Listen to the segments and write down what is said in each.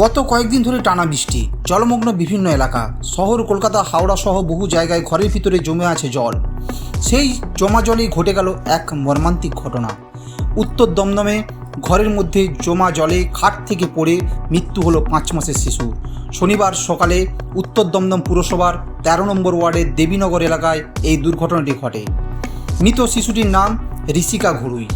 গত কয়েকদিন ধরে টানা বৃষ্টি, জলমগ্ন বিভিন্ন এলাকা, শহর কলকাতা, হাওড়া সহ বহু জায়গায় ঘরের ভিতরে জমে আছে জল। সেই জমা জলেই ঘটে গেল এক মর্মান্তিক ঘটনা। উত্তর দমদমে ঘরের মধ্যে জমা জলে খাট থেকে পড়ে মৃত্যু হলো পাঁচ মাসের শিশু। শনিবার সকালে উত্তর দমদম পুরসভার তেরো নম্বর ওয়ার্ডের দেবীনগর এলাকায় এই দুর্ঘটনাটি ঘটে। মৃত শিশুটির নাম ঋষিকা ঘুরুই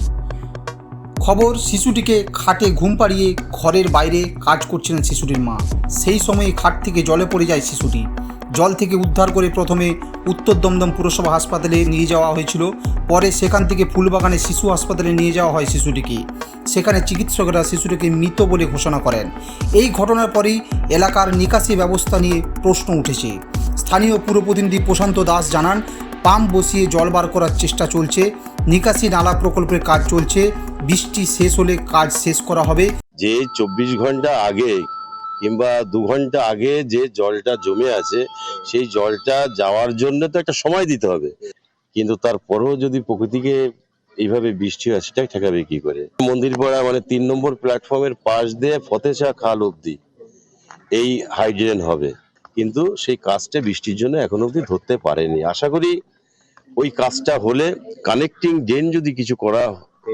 খবর, শিশুটিকে খাটে ঘুম পাড়িয়ে ঘরের বাইরে কাজ করছিলেন শিশুটির মা। সেই সময়ে খাট থেকে জলে পড়ে যায় শিশুটি। জল থেকে উদ্ধার করে প্রথমে উত্তর দমদম পুরসভা হাসপাতালে নিয়ে যাওয়া হয়েছিল। পরে সেখান থেকে ফুলবাগানে শিশু হাসপাতালে নিয়ে যাওয়া হয় শিশুটিকে। সেখানে চিকিৎসকরা শিশুটিকে মৃত বলে ঘোষণা করেন। এই ঘটনার পরেই এলাকার নিকাশি ব্যবস্থা নিয়ে প্রশ্ন উঠেছে। স্থানীয় পুর প্রতিনিধি প্রশান্ত দাস জানান, পাম্প বসিয়ে জল বার করার চেষ্টা চলছে। নিকাশি নালা প্রকল্পের কাজ চলছে। বৃষ্টি শেষ হলে কাজ শেষ করা হবে। যে চব্বিশ ঘণ্টা আগে কিংবা দু ঘণ্টা আগে যে জলটা জমে আছে, সেই জলটা যাওয়ার জন্য তো একটা সময় দিতে হবে। কিন্তু তারপরেও যদি প্রকৃতিকে এইভাবে বৃষ্টি হয় সেটা ঠেকাবে কি করে? মন্দির পাড়া মানে তিন নম্বর প্ল্যাটফর্মের পাশ দিয়ে ফতেশা খাল অব্দি এই হাইড্রেন হবে। কিন্তু সেই কাজটা বৃষ্টির জন্য এখন অব্দি ধরতে পারেনি। আশা করি ওই কাজটা হলে কানেক্টিং ড্রেন যদি কিছু করা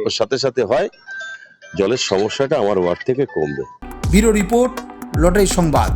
ওর সাথে সাথে হয় জলের সমস্যাটা আমার ওয়ার্ড থেকে কমবে। ব্যুরো রিপোর্ট লটারি সংবাদ।